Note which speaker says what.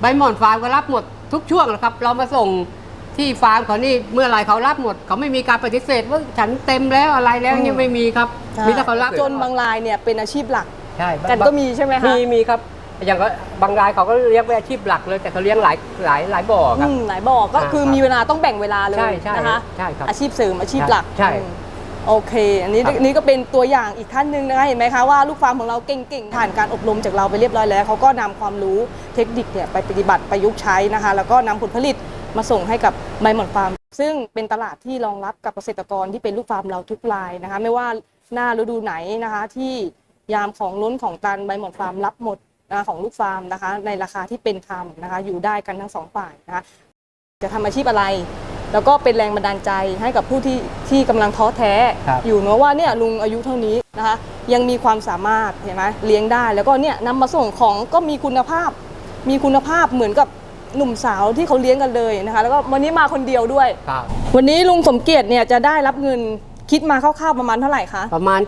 Speaker 1: ใบหม่อนฟาร์มก็รับหมดทุกช่วงแหละครับ เรามาส่งที่ฟาร์มเขานี่เมื่อไหรเขารับหมด เขาไม่มีการปฏิเสธว่าฉันเต็มแล้วอะไรแล้ว
Speaker 2: อืม
Speaker 1: ยังไม่มีครับมีแต่เขารับ
Speaker 2: จนบางรายเนี่ยเป็นอาชีพหลัก
Speaker 1: ใช่
Speaker 2: กันก็มีใช่ไหมคะ
Speaker 1: มีมีครับอย่างก็บางรายเขาก็เลี้ยงเป็นอาชีพหลักเลยแต่เขาเลี้ยงหลายหลายหลายบ่อครับ
Speaker 2: อืมหลายบอกก็
Speaker 1: ครับ
Speaker 2: คือมีเวลาต้องแบ่งเวลาเลย
Speaker 1: ใช่ใช่
Speaker 2: นะคะ
Speaker 1: ใช่ครับ
Speaker 2: อาชีพเสริมอาชีพหลัก
Speaker 1: ใช่
Speaker 2: อืม โอเค อันนี้
Speaker 1: ครับ
Speaker 2: นี่ก็เป็นตัวอย่างอีกท่านหนึ่งนะคะเห็นไหมคะว่าลูกฟาร์มของเราเก่งๆผ่านการอบรมจากเราไปเรียบร้อยแล้วเขาก็นำความรู้เทคนิคเนี่ยไปปฏิบัติประยุกต์ใช้นะคะ แล้วก็นำผลผลิตมาส่งให้กับใบหม่อนฟาร์ม ซึ่งเป็นตลาดที่รองรับกับเกษตรกรที่เป็นลูกฟาร์มเราทุกรายนะคะ ไม่ว่าหน้าฤดูไหนนะคะที่ยามของล้นของตันใบหม่อนฟาร์มรับหมดนะคะของลูกฟาร์มนะคะ ในราคาที่เป็นธรรมนะคะ อยู่ได้กันทั้งสองฝ่ายนะคะ จะทำอาชีพอะไร แล้วก็เป็นแรงบันดาลใจให้กับผู้ที่ที่กำลังท้อแท้
Speaker 1: ครับ
Speaker 2: อยู่เนอะว่าเนี่ยลุงอายุเท่านี้นะคะ ยังมีความสามารถเห็นไหมเลี้ยงได้แล้วก็เนี่ยนำมาส่งของก็มีคุณภาพ มีคุณภาพเหมือนกับหนุ่มสาวที่เขาเลี้ยงกันเลยนะคะ แล้วก็วันนี้มาคนเดียวด้วย
Speaker 1: ครับ
Speaker 2: วันนี้ลุงสมเกียรติเนี่ยจะได้รับเงินคิดมาคร่าวๆประมาณเท่าไหร่คะ
Speaker 1: ประมาณ